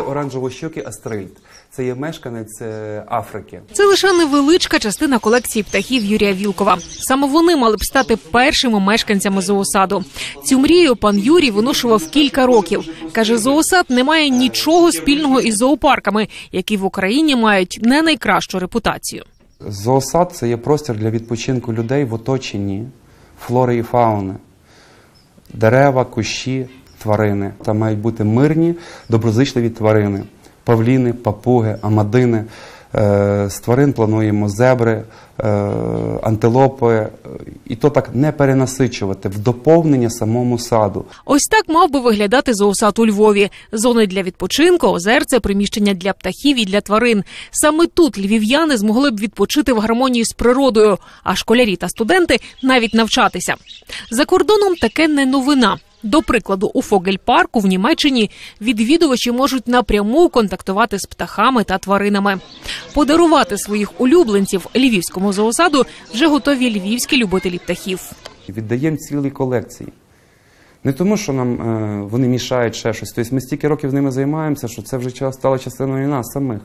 Оранжево-щокий астрильд. Це є мешканець е, Африки. Це лише невеличка частина колекції птахів Юрія Вілкова. Саме вони мали б стати першими мешканцями зоосаду. Цю мрію пан Юрій виношував кілька років. каже, зоосад не має нічого спільного із зоопарками, які в Україні мають не найкращу репутацію. Зоосад це є простір для відпочинку людей в оточенні флори і фауни. Дерева, кущі, тварини. Там мають бути мирні, доброзичливі тварини. Павліни, папуги, амадини. Е, З тварин плануємо зебри, е, антилопи. І то так не перенасичувати в доповнення самому саду. Ось так мав би виглядати зоосад у Львові. Зони для відпочинку, озерце, приміщення для птахів і для тварин. Саме тут львів'яни змогли б відпочити в гармонії з природою, а школярі та студенти навіть навчатися. За кордоном таке не новина. До прикладу, у Фогель-парку в Німеччині відвідувачі можуть напряму контактувати з птахами та тваринами. Подарувати своїх улюбленців львівському зоосаду вже готові львівські любителі птахів. Віддаємо цілі колекції. Не тому, що нам е, вони мішають ще щось. Тобто ми стільки років ними займаємося, що це вже стало частиною нас самих.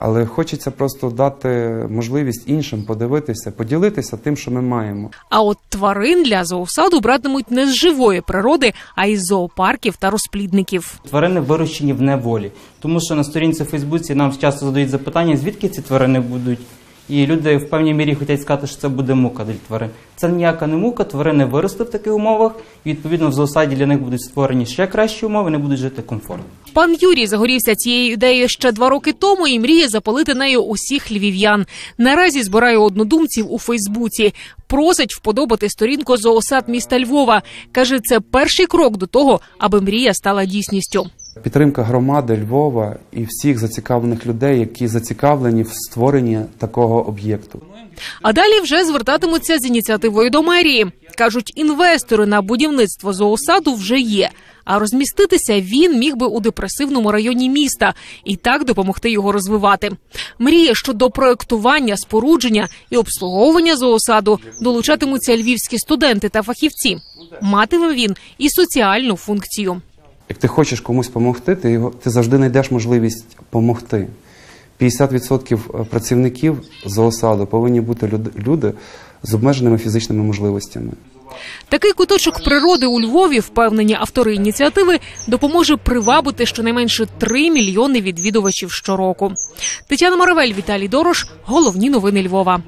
Але хочеться просто дати можливість іншим подивитися, поділитися тим, що ми маємо. А от тварин для зоосаду братимуть не з живої природи, а із зоопарків та розплідників. Тварини вирощені в неволі. Тому що на сторінці в Фейсбуці нам часто задають запитання, звідки ці тварини будуть. І люди в певній мірі хочуть сказати, що це буде мука для тварин. Це ніяка не мука, тварини виросли в таких умовах, і відповідно в зоосаді для них будуть створені ще кращі умови, вони будуть жити комфортно. Пан Юрій загорівся цією ідеєю ще два роки тому і мріє запалити нею усіх львів'ян. Наразі збирає однодумців у Фейсбуці. Просить вподобати сторінку зоосад міста Львова. каже, це перший крок до того, аби мрія стала дійсністю. Підтримка громади Львова і всіх зацікавлених людей, які зацікавлені в створенні такого об'єкту. А далі вже звертатимуться з ініціативою до мерії. кажуть, інвестори на будівництво зоосаду вже є. А розміститися він міг би у депресивному районі міста і так допомогти його розвивати. Мріє, що до проектування, спорудження і обслуговування зоосаду долучатимуться львівські студенти та фахівці. Матиме він і соціальну функцію. Як ти хочеш комусь допомогти, ти, його, ти завжди знайдеш можливість допомогти. 50% працівників зоосаду повинні бути люди з обмеженими фізичними можливостями. Такий куточок природи у Львові, впевнені автори ініціативи, допоможе привабити щонайменше 3 мільйони відвідувачів щороку. Тетяна Моравель, Віталій Дорош. Головні новини Львова.